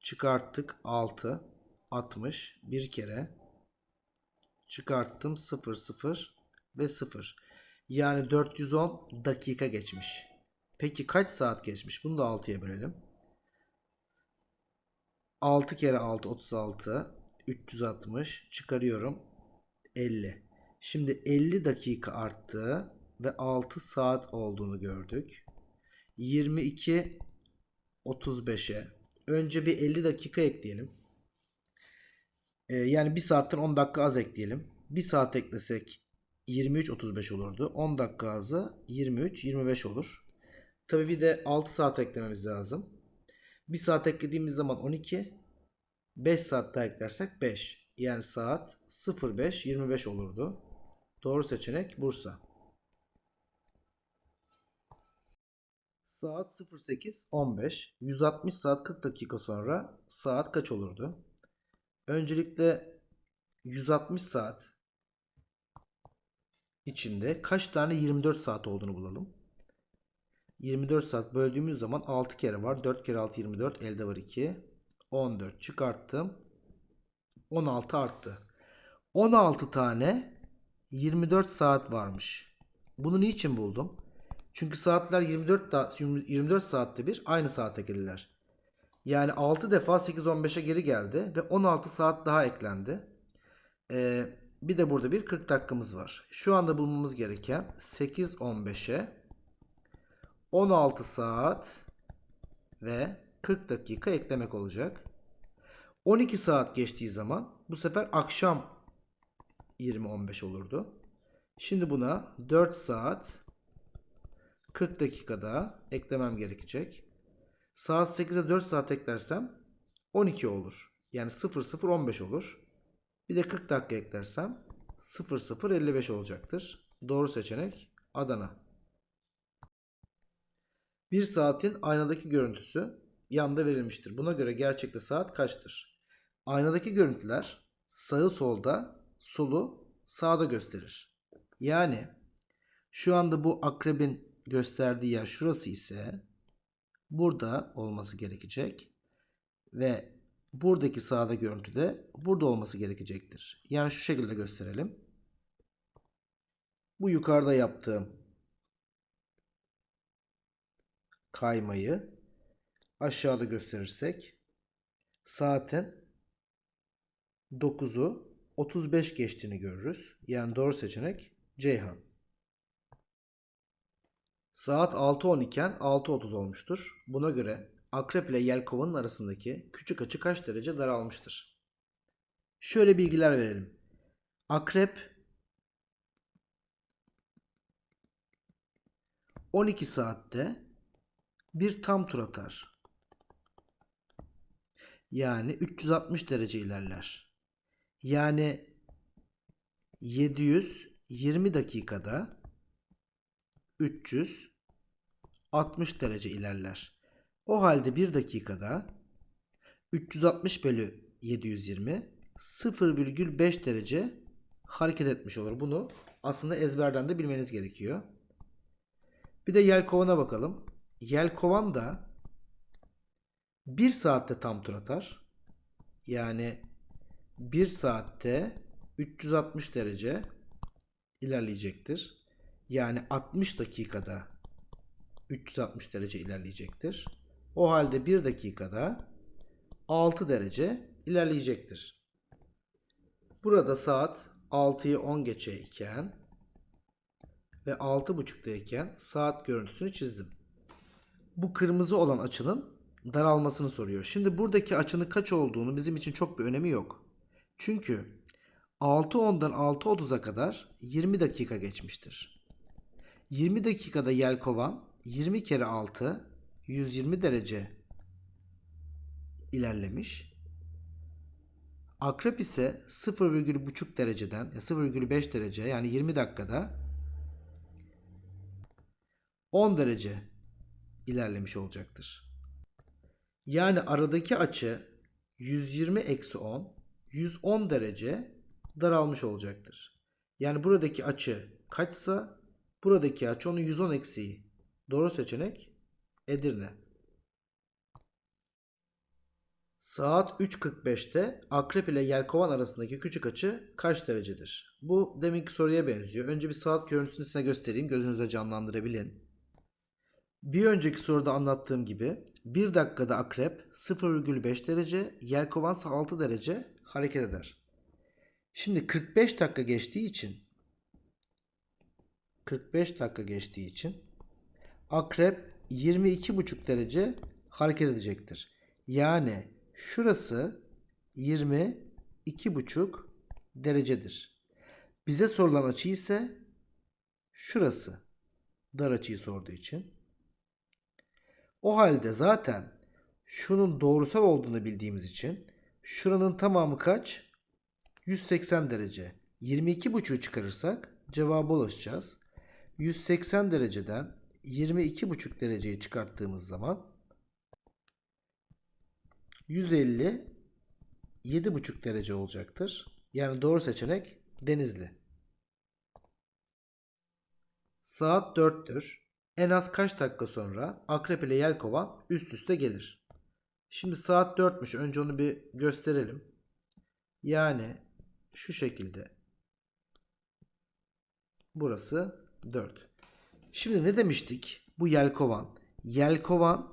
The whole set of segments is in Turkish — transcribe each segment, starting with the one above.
çıkarttık 6 60 bir kere çıkarttım 0 0 ve 0 yani 410 dakika geçmiş. Peki kaç saat geçmiş? Bunu da 6'ya bölelim. 6 kere 6 36 360 çıkarıyorum 50. Şimdi 50 dakika arttı ve 6 saat olduğunu gördük. 22 35'e önce bir 50 dakika ekleyelim. Ee, yani 1 saatten 10 dakika az ekleyelim. 1 saat eklesek 23 35 olurdu. 10 dakika azı 23 25 olur. Tabii bir de 6 saat eklememiz lazım. 1 saat eklediğimiz zaman 12. 5 saat daha eklersek 5. Yani saat 05 25 olurdu. Doğru seçenek Bursa. Saat 08.15. 160 saat 40 dakika sonra saat kaç olurdu? Öncelikle 160 saat içinde kaç tane 24 saat olduğunu bulalım. 24 saat böldüğümüz zaman 6 kere var. 4 kere 6 24. Elde var 2. 14 çıkarttım. 16 arttı. 16 tane 24 saat varmış. Bunu niçin buldum? Çünkü saatler 24 da 24 saatte bir aynı saate gelirler. Yani 6 defa 8-15'e geri geldi ve 16 saat daha eklendi. Ee, bir de burada bir 40 dakikamız var. Şu anda bulmamız gereken 8-15'e 16 saat ve 40 dakika eklemek olacak. 12 saat geçtiği zaman bu sefer akşam 20-15 olurdu. Şimdi buna 4 saat 40 dakikada eklemem gerekecek. Saat 8'e 4 saat eklersem 12 olur. Yani 0015 olur. Bir de 40 dakika eklersem 0055 olacaktır. Doğru seçenek Adana. Bir saatin aynadaki görüntüsü yanda verilmiştir. Buna göre gerçekte saat kaçtır? Aynadaki görüntüler sağı solda, solu sağda gösterir. Yani şu anda bu akrebin gösterdiği yer şurası ise burada olması gerekecek ve buradaki sağda görüntü de burada olması gerekecektir. Yani şu şekilde gösterelim. Bu yukarıda yaptığım kaymayı aşağıda gösterirsek saatin 9'u 35 geçtiğini görürüz. Yani doğru seçenek Ceyhan. Saat 6.10 iken 6.30 olmuştur. Buna göre akrep ile yelkovanın arasındaki küçük açı kaç derece daralmıştır? Şöyle bilgiler verelim. Akrep 12 saatte bir tam tur atar. Yani 360 derece ilerler. Yani 720 dakikada 360 derece ilerler. O halde 1 dakikada 360 bölü 720 0,5 derece hareket etmiş olur. Bunu aslında ezberden de bilmeniz gerekiyor. Bir de yelkovana bakalım. Yelkovan da 1 saatte tam tur atar. Yani 1 saatte 360 derece ilerleyecektir. Yani 60 dakikada 360 derece ilerleyecektir. O halde 1 dakikada 6 derece ilerleyecektir. Burada saat 6'yı 10 geçe iken ve 6.30'dayken saat görüntüsünü çizdim. Bu kırmızı olan açının daralmasını soruyor. Şimdi buradaki açının kaç olduğunu bizim için çok bir önemi yok. Çünkü 6.10'dan 6.30'a kadar 20 dakika geçmiştir. 20 dakikada yelkovan 20 kere 6 120 derece ilerlemiş. Akrep ise 0,5 dereceden 0,5 derece yani 20 dakikada 10 derece ilerlemiş olacaktır. Yani aradaki açı 120 eksi 10 110 derece daralmış olacaktır. Yani buradaki açı kaçsa buradaki açı onun 110 eksiği. Doğru seçenek Edirne. Saat 3.45'te akrep ile yelkovan arasındaki küçük açı kaç derecedir? Bu deminki soruya benziyor. Önce bir saat görüntüsünü size göstereyim. Gözünüzde canlandırabilin. Bir önceki soruda anlattığım gibi 1 dakikada akrep 0,5 derece, yelkovan ise 6 derece hareket eder. Şimdi 45 dakika geçtiği için 45 dakika geçtiği için akrep 22,5 derece hareket edecektir. Yani şurası 22,5 derecedir. Bize sorulan açı ise şurası. Dar açıyı sorduğu için. O halde zaten şunun doğrusal olduğunu bildiğimiz için şuranın tamamı kaç? 180 derece. 22,5'u çıkarırsak cevaba ulaşacağız. 180 dereceden 22,5 dereceyi çıkarttığımız zaman 150 7,5 derece olacaktır. Yani doğru seçenek Denizli. Saat 4'tür. En az kaç dakika sonra akrep ile yelkovan üst üste gelir? Şimdi saat 4'müş. Önce onu bir gösterelim. Yani şu şekilde. Burası 4. Şimdi ne demiştik? Bu yelkovan. Yelkovan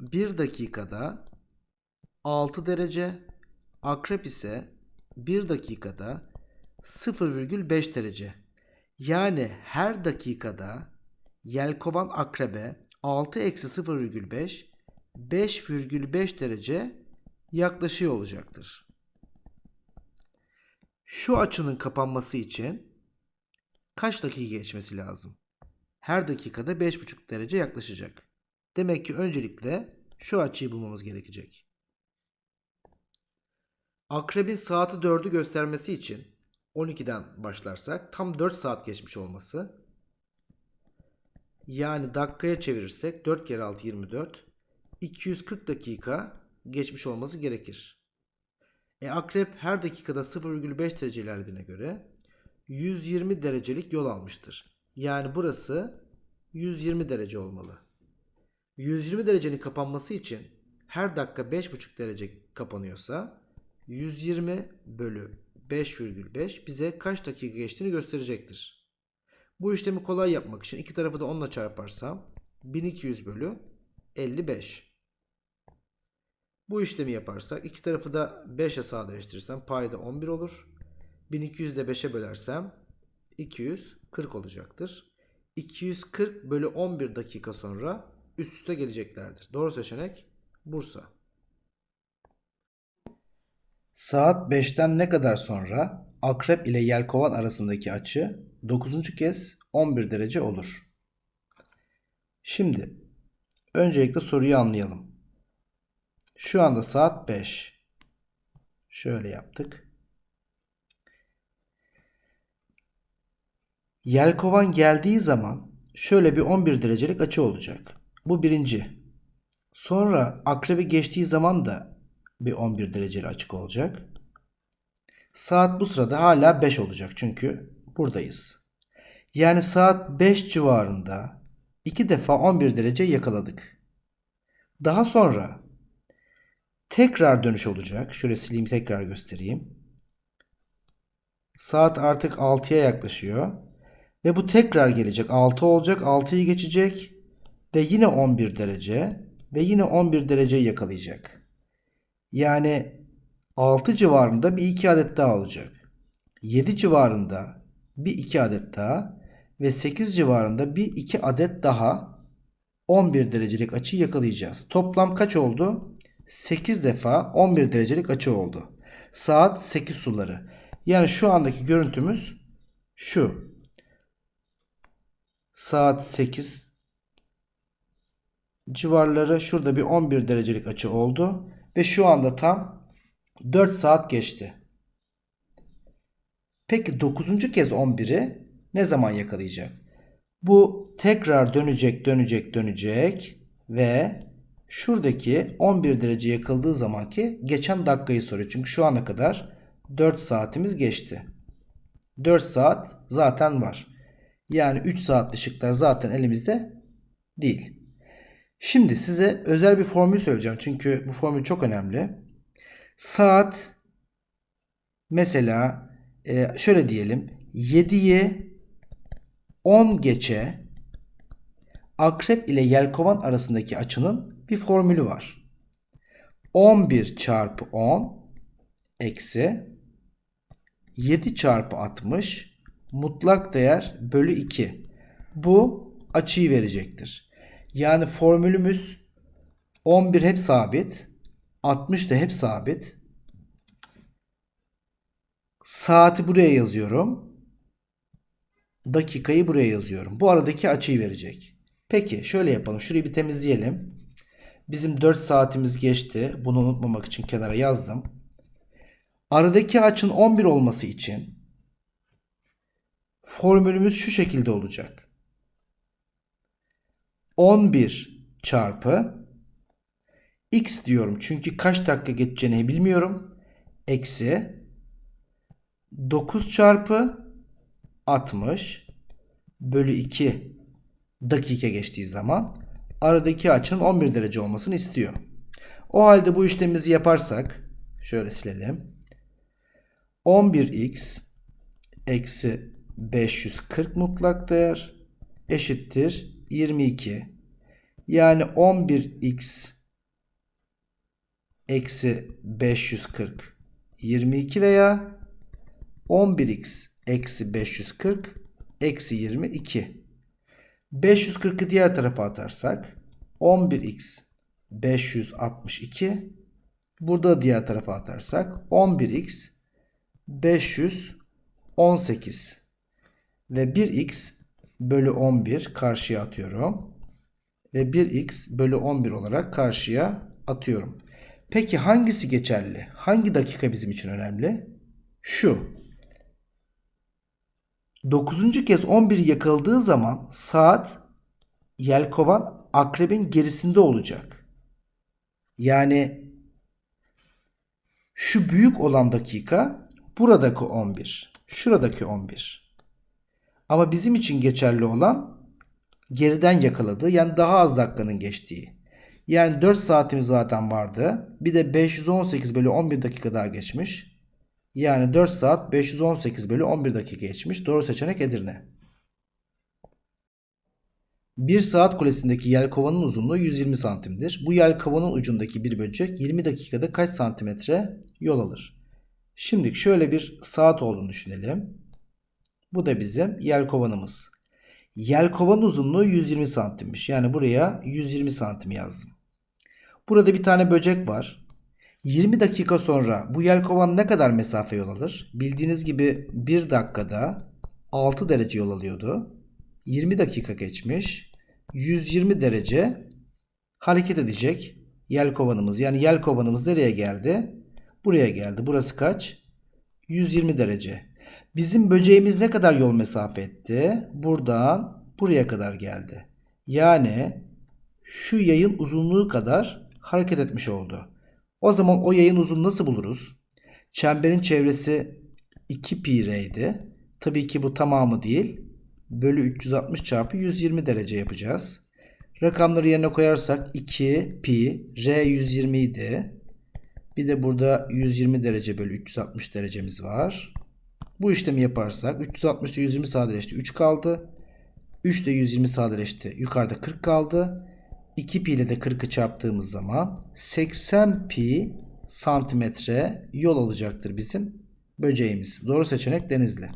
1 dakikada 6 derece. Akrep ise 1 dakikada 0,5 derece. Yani her dakikada yelkovan akrebe 6 eksi 0,5 5,5 derece yaklaşıyor olacaktır. Şu açının kapanması için kaç dakika geçmesi lazım? Her dakikada 5,5 derece yaklaşacak. Demek ki öncelikle şu açıyı bulmamız gerekecek. Akrebin saati 4'ü göstermesi için 12'den başlarsak tam 4 saat geçmiş olması. Yani dakikaya çevirirsek 4 kere 6 24. 240 dakika geçmiş olması gerekir. E akrep her dakikada 0,5 derece ilerlediğine göre 120 derecelik yol almıştır. Yani burası 120 derece olmalı. 120 derecenin kapanması için her dakika 5,5 derece kapanıyorsa 120 bölü 5,5 bize kaç dakika geçtiğini gösterecektir. Bu işlemi kolay yapmak için iki tarafı da 10 ile çarparsam 1200 bölü 55. Bu işlemi yaparsak iki tarafı da 5'e sadeleştirirsem payda 11 olur. 1200 de 5'e bölersem 240 olacaktır. 240 bölü 11 dakika sonra üst üste geleceklerdir. Doğru seçenek Bursa. Saat 5'ten ne kadar sonra akrep ile yelkovan arasındaki açı 9. kez 11 derece olur. Şimdi öncelikle soruyu anlayalım. Şu anda saat 5. Şöyle yaptık. Yelkovan geldiği zaman şöyle bir 11 derecelik açı olacak. Bu birinci. Sonra akrebi geçtiği zaman da bir 11 dereceli açık olacak. Saat bu sırada hala 5 olacak çünkü buradayız. Yani saat 5 civarında iki defa 11 derece yakaladık. Daha sonra tekrar dönüş olacak. Şöyle sileyim tekrar göstereyim. Saat artık 6'ya yaklaşıyor. Ve bu tekrar gelecek. 6 olacak. 6'yı geçecek. Ve yine 11 derece. Ve yine 11 dereceyi yakalayacak. Yani 6 civarında bir 2 adet daha olacak. 7 civarında bir 2 adet daha. Ve 8 civarında bir 2 adet daha 11 derecelik açı yakalayacağız. Toplam kaç oldu? 8 defa 11 derecelik açı oldu. Saat 8 suları. Yani şu andaki görüntümüz şu. Saat 8 civarları şurada bir 11 derecelik açı oldu. Ve şu anda tam 4 saat geçti. Peki 9. kez 11'i ne zaman yakalayacak? Bu tekrar dönecek, dönecek, dönecek ve şuradaki 11 derece yakıldığı zamanki geçen dakikayı soruyor. Çünkü şu ana kadar 4 saatimiz geçti. 4 saat zaten var. Yani 3 saat ışıklar zaten elimizde değil. Şimdi size özel bir formül söyleyeceğim. Çünkü bu formül çok önemli. Saat mesela e, şöyle diyelim 7'ye 10 geçe akrep ile yelkovan arasındaki açının bir formülü var. 11 çarpı 10 eksi 7 çarpı 60 mutlak değer bölü 2. Bu açıyı verecektir. Yani formülümüz 11 hep sabit. 60 da hep sabit. Saati buraya yazıyorum. Dakikayı buraya yazıyorum. Bu aradaki açıyı verecek. Peki şöyle yapalım. Şurayı bir temizleyelim. Bizim 4 saatimiz geçti. Bunu unutmamak için kenara yazdım. Aradaki açın 11 olması için formülümüz şu şekilde olacak. 11 çarpı x diyorum çünkü kaç dakika geçeceğini bilmiyorum. Eksi 9 çarpı 60 bölü 2 dakika geçtiği zaman aradaki açının 11 derece olmasını istiyor. O halde bu işlemimizi yaparsak şöyle silelim. 11x eksi 540 mutlak değer eşittir 22. Yani 11x eksi 540 22 veya 11x eksi 540 eksi 22. 540'ı diğer tarafa atarsak 11x 562 burada diğer tarafa atarsak 11x 518 ve 1x bölü 11 karşıya atıyorum. Ve 1x bölü 11 olarak karşıya atıyorum. Peki hangisi geçerli? Hangi dakika bizim için önemli? Şu. 9. kez 11 yakıldığı zaman saat yelkovan akrebin gerisinde olacak. Yani şu büyük olan dakika buradaki 11. Şuradaki 11. Ama bizim için geçerli olan geriden yakaladığı yani daha az dakikanın geçtiği. Yani 4 saatimiz zaten vardı. Bir de 518 bölü 11 dakika daha geçmiş. Yani 4 saat 518 bölü 11 dakika geçmiş. Doğru seçenek Edirne. 1 saat kulesindeki yelkovanın uzunluğu 120 santimdir. Bu yelkovanın ucundaki bir böcek 20 dakikada kaç santimetre yol alır? Şimdi şöyle bir saat olduğunu düşünelim. Bu da bizim yelkovanımız. Yelkovan uzunluğu 120 santimmiş. Yani buraya 120 santim yazdım. Burada bir tane böcek var. 20 dakika sonra bu yelkovan ne kadar mesafe yol alır? Bildiğiniz gibi 1 dakikada 6 derece yol alıyordu. 20 dakika geçmiş. 120 derece hareket edecek yelkovanımız. Yani yelkovanımız nereye geldi? Buraya geldi. Burası kaç? 120 derece. Bizim böceğimiz ne kadar yol mesafe etti? Buradan buraya kadar geldi. Yani şu yayın uzunluğu kadar hareket etmiş oldu. O zaman o yayın uzunluğu nasıl buluruz? Çemberin çevresi 2 pi r'ydi. Tabii ki bu tamamı değil. Bölü 360 çarpı 120 derece yapacağız. Rakamları yerine koyarsak 2 pi r 120 idi. Bir de burada 120 derece bölü 360 derecemiz var. Bu işlemi yaparsak 360 ile 120 sadeleşti. 3 kaldı. 3 de 120 sadeleşti. Yukarıda 40 kaldı. 2 pi ile de 40'ı çarptığımız zaman 80 pi santimetre yol alacaktır bizim böceğimiz. Doğru seçenek Denizli.